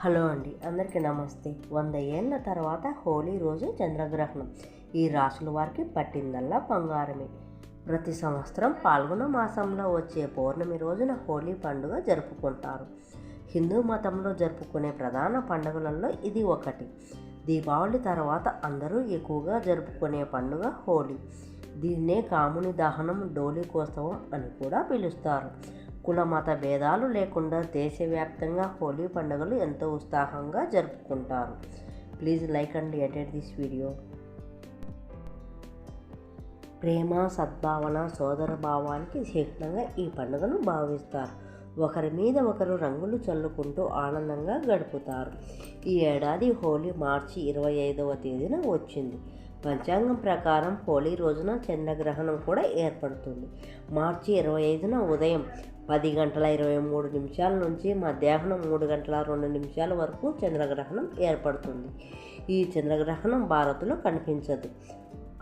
Hello అండి అందరికీ నమస్తే. వంద ఏళ్ళ తర్వాత హోలీ రోజు చంద్రగ్రహణం. ఈ రాసుల వారికి పట్టిందల్లా బంగారమే. ప్రతి సంవత్సరం పాల్గొన మాసంలో వచ్చే పౌర్ణమి రోజున హోలీ పండుగ జరుపుకుంటారు. హిందూ మతంలో జరుపుకునే ప్రధాన పండుగలలో ఇది ఒకటి. దీపావళి తర్వాత అందరూ ఎక్కువగా జరుపుకునే పండుగ హోలీ. దీన్నే కాముని దహనం డోలికోత్సవం అని కూడా పిలుస్తారు. కుల మత భేదాలు లేకుండా దేశవ్యాప్తంగా హోలీ పండుగలు ఎంతో ఉత్సాహంగా జరుపుకుంటారు. Please like and edit this video. ప్రేమ సద్భావన సోదర భావానికి చిహ్నంగా ఈ పండుగను భావిస్తారు. ఒకరి మీద ఒకరు రంగులు చల్లుకుంటూ ఆనందంగా గడుపుతారు. ఈ ఏడాది హోలీ మార్చి ఇరవై ఐదవ తేదీన వచ్చింది. పంచాంగం ప్రకారం హోలీ రోజున చంద్రగ్రహణం కూడా ఏర్పడుతుంది. మార్చి ఇరవై ఐదున ఉదయం పది గంటల ఇరవై మూడు నిమిషాల నుంచి మధ్యాహ్నం మూడు గంటల రెండు నిమిషాల వరకు చంద్రగ్రహణం ఏర్పడుతుంది. ఈ చంద్రగ్రహణం భారత్లో కనిపించదు.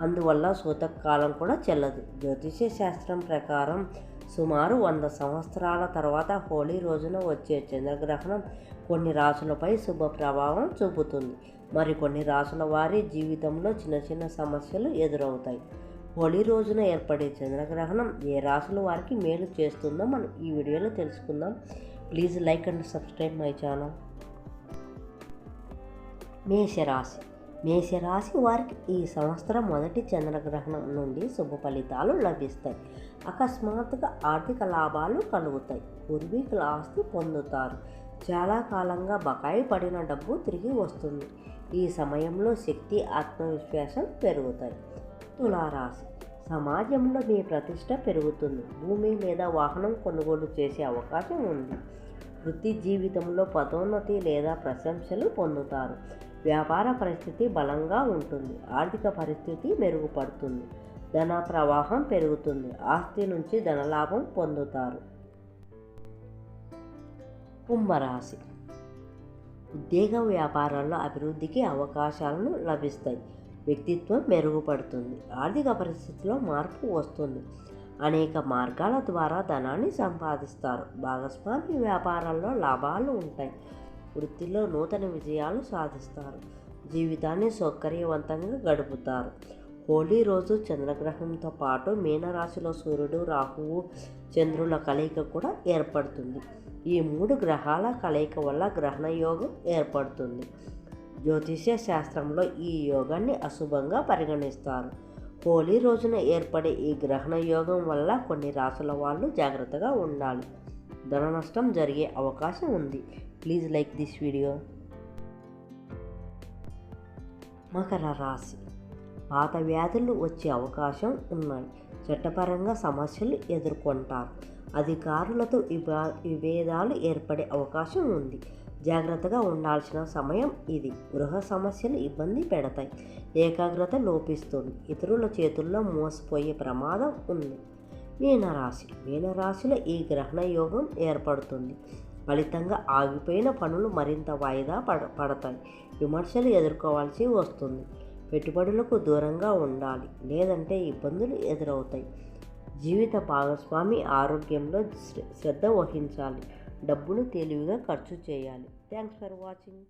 అందువల్ల సూతకాలం కూడా చెల్లదు. జ్యోతిష్య శాస్త్రం ప్రకారం సుమారు వంద సంవత్సరాల తర్వాత హోలీ రోజున వచ్చే చంద్రగ్రహణం కొన్ని రాసులపై శుభ ప్రభావం చూపుతుంది. మరికొన్ని రాసుల వారి జీవితంలో చిన్న చిన్న సమస్యలు ఎదురవుతాయి. హోలీ రోజున ఏర్పడే చంద్రగ్రహణం ఏ రాసుల వారికి మేలు చేస్తుందో మనం ఈ వీడియోలో తెలుసుకుందాం. Please like and subscribe my channel. మేషరాశి. మేషరాశి వారికి ఈ సంవత్సరం మొదటి చంద్రగ్రహణం నుండి శుభ ఫలితాలు లభిస్తాయి. అకస్మాత్తుగా ఆర్థిక లాభాలు కలుగుతాయి. పూర్వీకుల ఆస్తి పొందుతారు. చాలా కాలంగా బకాయి పడిన డబ్బు తిరిగి వస్తుంది. ఈ సమయంలో శక్తి ఆత్మవిశ్వాసం పెరుగుతాయి. తులారాశి. సమాజంలో మీ ప్రతిష్ట పెరుగుతుంది. భూమి లేదా వాహనం కొనుగోలు చేసే అవకాశం ఉంది. వృత్తి జీవితంలో పదోన్నతి లేదా ప్రశంసలు పొందుతారు. వ్యాపార పరిస్థితి బలంగా ఉంటుంది. ఆర్థిక పరిస్థితి మెరుగుపడుతుంది. ధన ప్రవాహం పెరుగుతుంది. ఆస్తి నుంచి ధనలాభం పొందుతారు. కుంభరాశి. ఉద్యోగ వ్యాపారాల్లో అభివృద్ధికి అవకాశాలను లభిస్తాయి. వ్యక్తిత్వం మెరుగుపడుతుంది. ఆర్థిక పరిస్థితిలో మార్పు వస్తుంది. అనేక మార్గాల ద్వారా ధనాన్ని సంపాదిస్తారు. భాగస్వామి వ్యాపారాల్లో లాభాలు ఉంటాయి. వృత్తిలో నూతన విజయాలు సాధిస్తారు. జీవితాన్ని సౌకర్యవంతంగా గడుపుతారు. హోలీ రోజు చంద్రగ్రహణంతో పాటు మీనరాశిలో సూర్యుడు రాహువు చంద్రుల కలయిక కూడా ఏర్పడుతుంది. ఈ మూడు గ్రహాల కలయిక వల్ల గ్రహణ యోగం ఏర్పడుతుంది. జ్యోతిష్య శాస్త్రంలో ఈ యోగాన్ని అశుభంగా పరిగణిస్తారు. హోలీ రోజున ఏర్పడే ఈ గ్రహణ యోగం వల్ల కొన్ని రాసుల వాళ్ళు జాగ్రత్తగా ఉండాలి. ధన నష్టం జరిగే అవకాశం ఉంది. Please like this video Makar రాశి. పాత వ్యాధులు వచ్చే అవకాశం ఉన్నాయి. చట్టపరంగా సమస్యలు ఎదుర్కొంటారు. అధికారులతో విభా విభేదాలు ఏర్పడే అవకాశం ఉంది. జాగ్రత్తగా ఉండాల్సిన సమయం ఇది. గృహ సమస్యలు ఇబ్బంది పెడతాయి. ఏకాగ్రత లోపిస్తుంది. ఇతరుల చేతుల్లో మోసపోయే ప్రమాదం ఉంది. మీనరాశి. మీనరాశిలో ఈ గ్రహణ యోగం ఏర్పడుతుంది. ఫలితంగా ఆగిపోయిన పనులు మరింత వాయిదా పడ పడతాయి. విమర్శలు ఎదుర్కోవాల్సి వస్తుంది. పెట్టుబడులకు దూరంగా ఉండాలి. లేదంటే ఇబ్బందులు ఎదురవుతాయి. జీవిత భాగస్వామి ఆరోగ్యంలో శ్రద్ధ వహించాలి. డబ్బును తెలివిగా ఖర్చు చేయాలి. Thanks for watching.